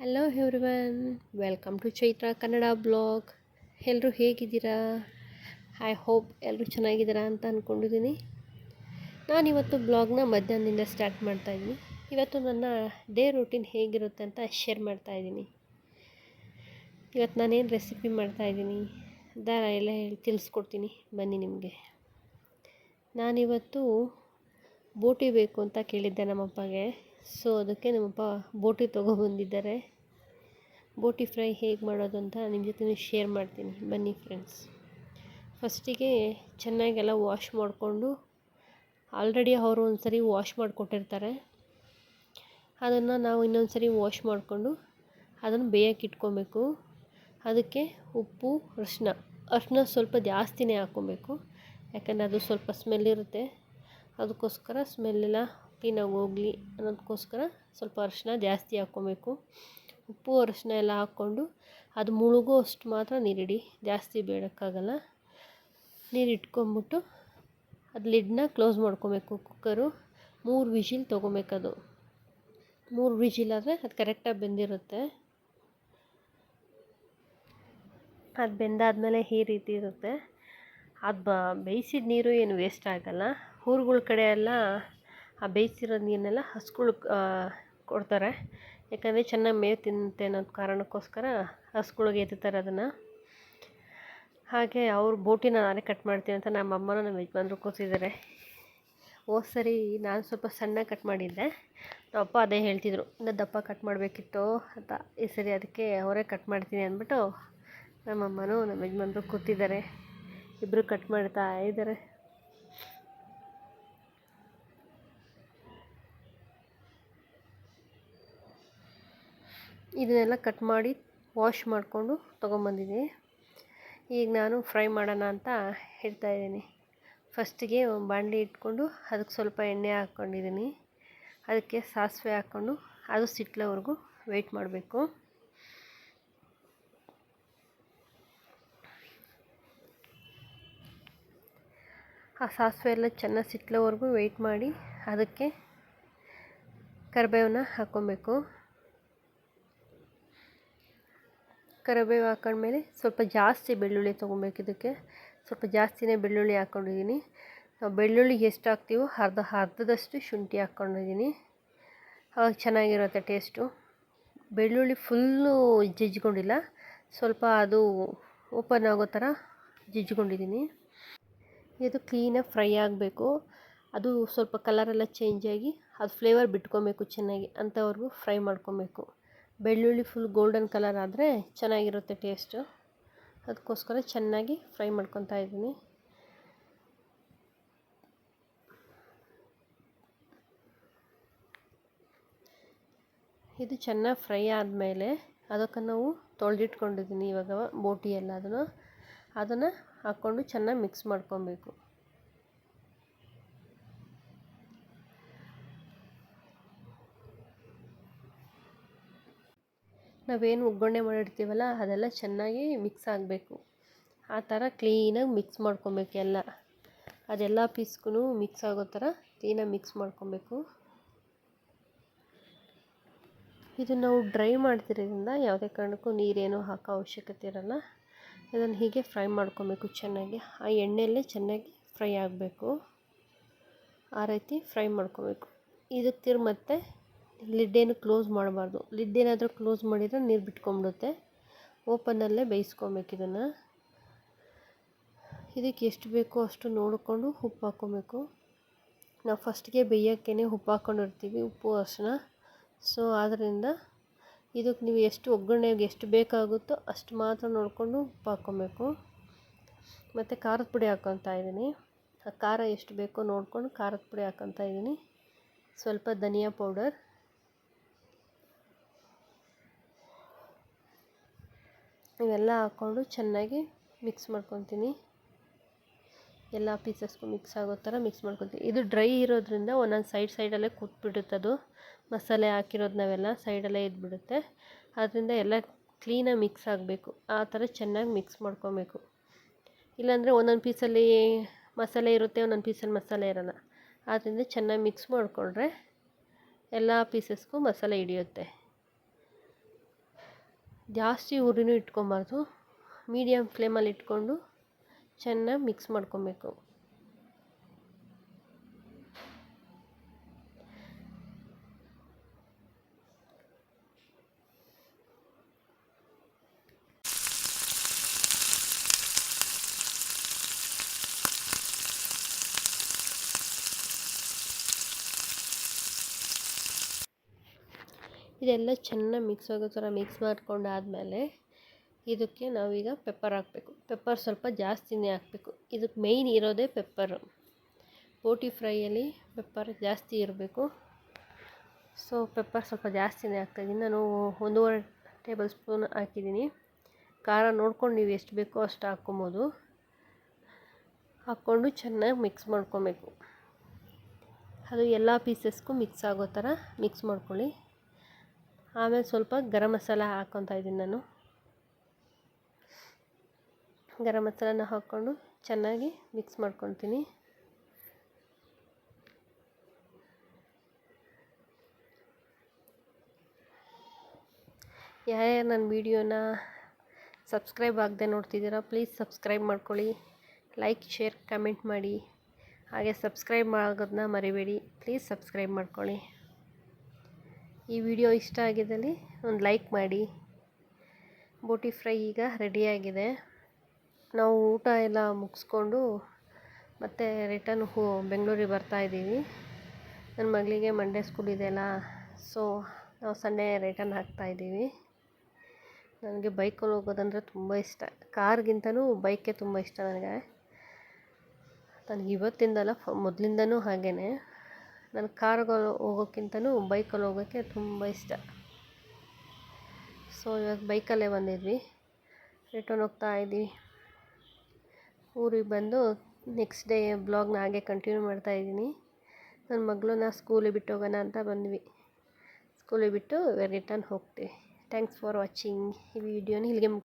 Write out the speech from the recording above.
Hello everyone welcome to Chaitra Kannada blog ಎಲ್ಲರೂ ಹೇಗಿದ್ದೀರಾ? I hope ಎಲ್ಲರೂ ಚೆನ್ನಾಗಿದ್ದೀರಾ ಅಂತ ಅಂದ್ಕೊಂಡಿದ್ದೀನಿ ನಾನಿವತ್ತು ಬ್ಲಾಗ್ನ ಮಧ್ಯಾಹ್ನದಿಂದ ಸ್ಟಾರ್ಟ್ ಮಾಡ್ತಾಯಿದ್ದೀನಿ ಇವತ್ತು ನನ್ನ ಡೇ ರೂಟೀನ್ ಹೇಗಿರುತ್ತೆ ಅಂತ ಶೇರ್ ಮಾಡ್ತಾಯಿದ್ದೀನಿ ಇವತ್ತು ನಾನೇನು ರೆಸಿಪಿ ಮಾಡ್ತಾಯಿದ್ದೀನಿ ದಾರ ಎಲ್ಲ ಹೇಳಿ ತಿಳಿಸ್ಕೊಡ್ತೀನಿ, ಬನ್ನಿ ನಿಮಗೆ. ನಾನಿವತ್ತು ಬೋಟಿ ಬೇಕು ಅಂತ ಕೇಳಿದ್ದೆ ನಮ್ಮಪ್ಪಗೆ. ಸೊ ಅದಕ್ಕೆ ನಮ್ಮಪ್ಪ ಬೋಟಿ ತೊಗೊಬಂದಿದ್ದಾರೆ. ಬೋಟಿ ಫ್ರೈ ಹೇಗೆ ಮಾಡೋದು ಅಂತ ನಿಮ್ಮ ಜೊತೆ ಶೇರ್ ಮಾಡ್ತೀನಿ. ಬನ್ನಿ ಫ್ರೆಂಡ್ಸ್. ಫಸ್ಟಿಗೆ ಚೆನ್ನಾಗೆಲ್ಲ ವಾಶ್ ಮಾಡಿಕೊಂಡು ಆಲ್ರೆಡಿ ಅವರು ಒಂದು ಸರಿ ವಾಶ್ ಮಾಡಿಕೊಟ್ಟಿರ್ತಾರೆ. ಅದನ್ನು ನಾವು ಇನ್ನೊಂದು ಸರಿ ವಾಶ್ ಮಾಡಿಕೊಂಡು ಅದನ್ನು ಬೇಯಕ್ಕೆ ಇಟ್ಕೊಬೇಕು. ಅದಕ್ಕೆ ಉಪ್ಪು ಅರಿಶಿನ ಅರಿಶಿನ ಸ್ವಲ್ಪ ಜಾಸ್ತಿನೇ ಹಾಕ್ಕೊಬೇಕು ಯಾಕಂದರೆ ಅದು ಸ್ವಲ್ಪ ಸ್ಮೆಲ್ ಇರುತ್ತೆ. ಅದಕ್ಕೋಸ್ಕರ ಸ್ಮೆಲ್ಲೆಲ್ಲ ಕ್ಲೀನಾಗಿ ಹೋಗಲಿ ಅನ್ನೋದಕ್ಕೋಸ್ಕರ ಸ್ವಲ್ಪ ಅರಿಶಿನ ಜಾಸ್ತಿ ಹಾಕ್ಕೊಬೇಕು. ಉಪ್ಪು, ಅರಿಶಿನ ಎಲ್ಲ ಹಾಕ್ಕೊಂಡು ಅದು ಮುಳುಗೋ ಅಷ್ಟು ಮಾತ್ರ ನೀರಿಡಿ. ಜಾಸ್ತಿ ಬೇಡೋಕ್ಕಾಗಲ್ಲ. ನೀರಿಟ್ಕೊಂಬಿಟ್ಟು ಅದು ಲಿಡ್ನ ಕ್ಲೋಸ್ ಮಾಡ್ಕೊಬೇಕು ಕುಕ್ಕರು. ಮೂರು ವಿಜಿಲ್ ತೊಗೊಬೇಕದು ಮೂರು ವಿಜಿಲ್ ಆದರೆ ಅದು ಕರೆಕ್ಟಾಗಿ ಬೆಂದಿರುತ್ತೆ. ಅದು ಬೆಂದಾದಮೇಲೆ ಈ ರೀತಿ ಇರುತ್ತೆ. ಅದು ಬ ಬೇಯಿಸಿದ ನೀರು ಏನು ವೇಸ್ಟ್ ಆಗಲ್ಲ. ಊರುಗಳ ಕಡೆ ಎಲ್ಲ ಆ ಬೇಯಿಸಿರೋ ನೀರನ್ನೆಲ್ಲ ಹಸುಗಳು ಕೊಡ್ತಾರೆ. ಯಾಕಂದರೆ ಚೆನ್ನಾಗಿ ಮೇವು ತಿನ್ನುತ್ತೆ ಅನ್ನೋ ಕಾರಣಕ್ಕೋಸ್ಕರ ಹಸುಗಳ್ಗೆ ಎತ್ತಾರೆ ಅದನ್ನು. ಹಾಗೆ ಅವ್ರ ಬೋಟಿನ ನಾನೇ ಕಟ್ ಮಾಡ್ತೀನಿ ಅಂತ ನಮ್ಮ ಅಮ್ಮನೂ ನಮ್ಮ ಯಜಮಾನ್ರು ಕೂತಿದ್ದಾರೆ ಓ, ಸರಿ, ನಾನು ಸ್ವಲ್ಪ ಸಣ್ಣ ಕಟ್ ಮಾಡಿದ್ದೆ. ನಮ್ಮ ಅಪ್ಪ ಅದೇ ಹೇಳ್ತಿದ್ರು, ಇನ್ನು ದಪ್ಪ ಕಟ್ ಮಾಡಬೇಕಿತ್ತು ಅಂತ. ಈ ಸರಿ ಅದಕ್ಕೆ ಅವರೇ ಕಟ್ ಮಾಡ್ತೀನಿ ಅಂದ್ಬಿಟ್ಟು ನಮ್ಮ ಅಮ್ಮನೂ ನಮ್ಮ ಯಜಮಾನ್ರು ಕೂತಿದ್ದಾರೆ. ಇಬ್ಬರು ಕಟ್ ಮಾಡ್ತಾ ಇದ್ದಾರೆ. ಇದನ್ನೆಲ್ಲ ಕಟ್ ಮಾಡಿ ವಾಶ್ ಮಾಡಿಕೊಂಡು ತೊಗೊಂಬಂದಿದ್ದೀನಿ. ಈಗ ನಾನು ಫ್ರೈ ಮಾಡೋಣ ಅಂತ ಹೇಳ್ತಾ ಇದ್ದೀನಿ. ಫಸ್ಟಿಗೆ ಒಂದು ಬಾಣಲಿ ಇಟ್ಕೊಂಡು ಅದಕ್ಕೆ ಸ್ವಲ್ಪ ಎಣ್ಣೆ ಹಾಕ್ಕೊಂಡಿದ್ದೀನಿ. ಅದಕ್ಕೆ ಸಾಸಿವೆ ಹಾಕ್ಕೊಂಡು ಅದು ಸಿಟ್ಲವರೆಗೂ ವೆಯ್ಟ್ ಮಾಡಬೇಕು. ಆ ಸಾಸಿವೆ ಎಲ್ಲ ಚೆನ್ನಾಗಿ ಸಿಟ್ಲವರೆಗೂ ವೆಯ್ಟ್ ಮಾಡಿ ಅದಕ್ಕೆ ಕರಿಬೇವನ್ನ ಹಾಕ್ಕೊಬೇಕು. ಕರಿಬೇವು ಹಾಕೊಂಡ್ಮೇಲೆ ಸ್ವಲ್ಪ ಜಾಸ್ತಿ ಬೆಳ್ಳುಳ್ಳಿ ತೊಗೊಬೇಕು ಇದಕ್ಕೆ. ಸ್ವಲ್ಪ ಜಾಸ್ತಿನೇ ಬೆಳ್ಳುಳ್ಳಿ ಹಾಕ್ಕೊಂಡಿದ್ದೀನಿ ಬೆಳ್ಳುಳ್ಳಿ ಎಷ್ಟು ಹಾಕ್ತೀವೋ ಅರ್ಧ, ಅರ್ಧದಷ್ಟು ಶುಂಠಿ ಹಾಕ್ಕೊಂಡಿದ್ದೀನಿ ಅವಾಗ ಚೆನ್ನಾಗಿರುತ್ತೆ ಟೇಸ್ಟು. ಬೆಳ್ಳುಳ್ಳಿ ಫುಲ್ಲು ಜಜ್ಜಿಕೊಂಡಿಲ್ಲ. ಸ್ವಲ್ಪ ಅದು ಓಪನ್ ಆಗೋ ಥರ ಜಜ್ಜಿಕೊಂಡಿದ್ದೀನಿ. ಇದು ಕ್ಲೀನಾಗಿ ಫ್ರೈ ಆಗಬೇಕು. ಅದು ಸ್ವಲ್ಪ ಕಲರೆಲ್ಲ ಚೇಂಜ್ ಆಗಿ ಅದು ಫ್ಲೇವರ್ ಬಿಟ್ಕೊಬೇಕು ಚೆನ್ನಾಗಿ, ಅಂಥವ್ರಿಗೂ ಫ್ರೈ ಮಾಡ್ಕೊಬೇಕು. ಬೆಳ್ಳುಳ್ಳಿ ಫುಲ್ ಗೋಲ್ಡನ್ ಕಲರ್ ಆದರೆ ಚೆನ್ನಾಗಿರುತ್ತೆ ಟೇಸ್ಟು ಅದಕ್ಕೋಸ್ಕರ ಚೆನ್ನಾಗಿ ಫ್ರೈ ಮಾಡ್ಕೊತಾ ಇದ್ದೀನಿ. ಇದು ಚೆನ್ನಾಗಿ ಫ್ರೈ ಆದಮೇಲೆ ಅದಕ್ಕೆ ನಾವು ತೊಳೆದಿಟ್ಕೊಂಡಿದ್ದೀನಿ ಇವಾಗ ಬೋಟಿ ಅದನ್ನು ಅದನ್ನು ಹಾಕ್ಕೊಂಡು ಚೆನ್ನಾಗಿ ಮಿಕ್ಸ್ ಮಾಡ್ಕೊಬೇಕು. ನಾವೇನು ಒಗ್ಗರಣೆ ಮಾಡಿರ್ತೀವಲ್ಲ, ಅದೆಲ್ಲ ಚೆನ್ನಾಗಿ ಮಿಕ್ಸ್ ಆಗಬೇಕು. ಆ ಥರ ಕ್ಲೀನಾಗಿ ಮಿಕ್ಸ್ ಮಾಡ್ಕೊಬೇಕು ಎಲ್ಲ. ಅದೆಲ್ಲ ಪೀಸ್ಗೂ ಮಿಕ್ಸ್ ಆಗೋ ಥರ ಕ್ಲೀನಾಗಿ ಮಿಕ್ಸ್ ಮಾಡ್ಕೊಬೇಕು. ಇದು ನಾವು ಡ್ರೈ ಮಾಡ್ತಿರೋದ್ರಿಂದ ಯಾವುದೇ ಕಾರಣಕ್ಕೂ ನೀರೇನು ಹಾಕೋ ಅವಶ್ಯಕತೆ ಇರೋಲ್ಲ. ಇದನ್ನು ಹೀಗೆ ಫ್ರೈ ಮಾಡ್ಕೊಬೇಕು ಚೆನ್ನಾಗಿ. ಆ ಎಣ್ಣೆಯಲ್ಲೇ ಚೆನ್ನಾಗಿ ಫ್ರೈ ಆಗಬೇಕು. ಆ ರೀತಿ ಫ್ರೈ ಮಾಡ್ಕೊಬೇಕು. ಇದಕ್ಕೆ ತಿರು ಲಿಡ್ಡೇನು ಕ್ಲೋಸ್ ಮಾಡಬಾರ್ದು. ಲಿಡ್ ಏನಾದರೂ ಕ್ಲೋಸ್ ಮಾಡಿದರೆ ನೀರು ಬಿಟ್ಕೊಂಬಿಡುತ್ತೆ. ಓಪನ್ನಲ್ಲೇ ಬೇಯಿಸ್ಕೊಬೇಕು ಇದನ್ನು. ಇದಕ್ಕೆ ಎಷ್ಟು ಬೇಕೋ ಅಷ್ಟು ನೋಡಿಕೊಂಡು ಉಪ್ಪು ಹಾಕ್ಕೊಬೇಕು. ನಾವು ಫಸ್ಟ್ಗೆ ಬೇಯೋಕ್ಕೇ ಉಪ್ಪು ಹಾಕ್ಕೊಂಡಿರ್ತೀವಿ, ಉಪ್ಪು ಅರ್ಶನ ಸೊ ಆದ್ದರಿಂದ ಇದಕ್ಕೆ ನೀವು ಎಷ್ಟು ಒಗ್ಗರಣೆಗೆ ಎಷ್ಟು ಬೇಕಾಗುತ್ತೋ ಅಷ್ಟು ಮಾತ್ರ ನೋಡಿಕೊಂಡು ಉಪ್ಪು ಹಾಕ್ಕೊಬೇಕು. ಮತ್ತು ಖಾರದ ಪುಡಿ ಹಾಕ್ಕೊತಾ ಇದ್ದೀನಿ. ಆ ಖಾರ ಎಷ್ಟು ಬೇಕೋ ನೋಡಿಕೊಂಡು ಖಾರದ ಪುಡಿ ಹಾಕ್ಕೊತಾ ಇದ್ದೀನಿ. ಸ್ವಲ್ಪ ಧನಿಯಾ ಪೌಡರ್. ಇವೆಲ್ಲ ಹಾಕ್ಕೊಂಡು ಚೆನ್ನಾಗಿ ಮಿಕ್ಸ್ ಮಾಡ್ಕೊತೀನಿ. ಎಲ್ಲ ಪೀಸಸ್ಗೂ ಮಿಕ್ಸ್ ಆಗೋ ಥರ ಮಿಕ್ಸ್ ಮಾಡ್ಕೊತೀನಿ. ಇದು ಡ್ರೈ ಇರೋದ್ರಿಂದ ಒಂದೊಂದು ಸೈಡ್ ಸೈಡಲ್ಲೇ ಕೂತ್ಬಿಡುತ್ತೆ ಅದು. ಮಸಾಲೆ ಹಾಕಿರೋದು ನಾವೆಲ್ಲ ಸೈಡಲ್ಲೇ ಇದ್ಬಿಡುತ್ತೆ. ಆದ್ದರಿಂದ ಎಲ್ಲ ಕ್ಲೀನಾಗಿ ಮಿಕ್ಸ್ ಆಗಬೇಕು. ಆ ಥರ ಚೆನ್ನಾಗಿ ಮಿಕ್ಸ್ ಮಾಡ್ಕೊಬೇಕು. ಇಲ್ಲಾಂದರೆ ಒಂದೊಂದು ಪೀಸಲ್ಲಿ ಮಸಾಲೆ ಇರುತ್ತೆ, ಒಂದೊಂದು ಪೀಸಲ್ಲಿ ಮಸಾಲೆ ಇರೋಲ್ಲ. ಆದ್ದರಿಂದ ಚೆನ್ನಾಗಿ ಮಿಕ್ಸ್ ಮಾಡಿಕೊಂಡ್ರೆ ಎಲ್ಲ ಪೀಸಸ್ಗೂ ಮಸಾಲೆ ಹಿಡಿಯುತ್ತೆ. ಜಾಸ್ತಿ ಉರಿನೂ ಇಟ್ಕೊಬಾರ್ದು. ಮೀಡಿಯಮ್ ಫ್ಲೇಮಲ್ಲಿ ಇಟ್ಕೊಂಡು ಚೆನ್ನಾಗಿ ಮಿಕ್ಸ್ ಮಾಡ್ಕೊಬೇಕು. ಇದೆಲ್ಲ ಚೆನ್ನಾಗಿ ಮಿಕ್ಸ್ ಆಗೋ ಥರ ಮಿಕ್ಸ್ ಮಾಡ್ಕೊಂಡಾದಮೇಲೆ ಇದಕ್ಕೆ ನಾವೀಗ ಪೆಪ್ಪರ್ ಹಾಕಬೇಕು. ಪೆಪ್ಪರ್ ಸ್ವಲ್ಪ ಜಾಸ್ತಿನೇ ಹಾಕಬೇಕು. ಇದಕ್ಕೆ ಮೇಯ್ನ್ ಇರೋದೇ ಪೆಪ್ಪರ್ ಬೋಟಿ ಫ್ರೈಯಲ್ಲಿ ಪೆಪ್ಪರ್ ಜಾಸ್ತಿ ಇರಬೇಕು. ಸೊ ಪೆಪ್ಪರ್ ಸ್ವಲ್ಪ ಜಾಸ್ತಿನೇ ಹಾಕ್ತಾಯಿದ್ದೀನಿ. ನಾನು ಒಂದೂವರೆ ಟೇಬಲ್ ಸ್ಪೂನ್ ಹಾಕಿದ್ದೀನಿ. ಖಾರ ನೋಡ್ಕೊಂಡು ನೀವು ಎಷ್ಟು ಬೇಕೋ ಅಷ್ಟು ಹಾಕ್ಕೊಬೋದು. ಹಾಕ್ಕೊಂಡು ಚೆನ್ನಾಗಿ ಮಿಕ್ಸ್ ಮಾಡ್ಕೊಬೇಕು. ಅದು ಎಲ್ಲ ಪೀಸಸ್ಗೂ ಮಿಕ್ಸ್ ಆಗೋ ಥರ ಮಿಕ್ಸ್ ಮಾಡ್ಕೊಳ್ಳಿ. ಆಮೇಲೆ ಸ್ವಲ್ಪ ಗರಂ ಮಸಾಲ ಹಾಕ್ಕೊತಾ ಇದ್ದೀನಿ ನಾನು. ಗರಂ ಮಸಾಲನ ಹಾಕ್ಕೊಂಡು ಚೆನ್ನಾಗಿ ಮಿಕ್ಸ್ ಮಾಡ್ಕೊತೀನಿ ಯಾರ್ಯಾರು ನನ್ನ ವೀಡಿಯೋನ ಸಬ್ಸ್ಕ್ರೈಬ್ ಆಗದೆ ನೋಡ್ತಿದ್ದೀರಾ ಪ್ಲೀಸ್ ಸಬ್ಸ್ಕ್ರೈಬ್ ಮಾಡ್ಕೊಳ್ಳಿ. ಲೈಕ್ ಶೇರ್ ಕಮೆಂಟ್ ಮಾಡಿ. ಹಾಗೆ ಸಬ್ಸ್ಕ್ರೈಬ್ ಮಾಡೋದನ್ನ ಮರಿಬೇಡಿ. ಪ್ಲೀಸ್ ಸಬ್ಸ್ಕ್ರೈಬ್ ಮಾಡ್ಕೊಳ್ಳಿ. ಈ ವಿಡಿಯೋ ಇಷ್ಟ ಆಗಿದ್ದಲ್ಲಿ ಒಂದು ಲೈಕ್ ಮಾಡಿ. ಬೋಟಿ ಫ್ರೈ ಈಗ ರೆಡಿಯಾಗಿದೆ ನಾವು ಊಟ ಎಲ್ಲ ಮುಗಿಸ್ಕೊಂಡು ಮತ್ತೆ ರಿಟರ್ನ್ ಹೋ ಬೆಂಗಳೂರಿಗೆ ಬರ್ತಾಯಿದ್ದೀವಿ ನನ್ನ ಮಗಳಿಗೆ ಮಂಡೇ ಸ್ಕೂಲ್ ಇದೆಯಲ್ಲ ಸೊ ನಾವು ಸಂಡೇ ರಿಟರ್ನ್ ಹಾಕ್ತಾಯಿದ್ದೀವಿ ನನಗೆ ಬೈಕಲ್ಲಿ ಹೋಗೋದಂದರೆ ತುಂಬ ಇಷ್ಟ. ಕಾರ್ಗಿಂತಲೂ ಬೈಕೇ ತುಂಬ ಇಷ್ಟ ನನಗೆ. ನನಗೆ ಇವತ್ತಿಂದಲ್ಲ, ಮೊದಲಿಂದನೂ ಹಾಗೇ ನನಗೆ ಕಾರ್ಗಳು ಹೋಗೋಕ್ಕಿಂತನೂ ಬೈಕಲ್ಲಿ ಹೋಗೋಕ್ಕೆ ತುಂಬ ಇಷ್ಟ. ಸೊ, ಇವಾಗ ಬೈಕಲ್ಲೇ ಬಂದಿದ್ವಿ. ರಿಟರ್ನ್ ಹೋಗ್ತಾ ಇದ್ದೀವಿ ಊರಿಗೆ ಬಂದು ನೆಕ್ಸ್ಟ್ ಡೇ ಬ್ಲಾಗ್ನ ಹಾಗೆ ಕಂಟಿನ್ಯೂ ಮಾಡ್ತಾಯಿದ್ದೀನಿ ನನ್ನ ಮಗಳನ್ನ ಸ್ಕೂಲಿಗೆ ಬಿಟ್ಟು ಹೋಗೋಣ ಅಂತ ಬಂದ್ವಿ. ಸ್ಕೂಲಿಗೆ ಬಿಟ್ಟು ರಿಟರ್ನ್ ಹೋಗ್ತೀವಿ. ಥ್ಯಾಂಕ್ಸ್ ಫಾರ್ ವಾಚಿಂಗ್ ಈ ವಿಡಿಯೋನ. ಇಲ್ಲಿಗೆ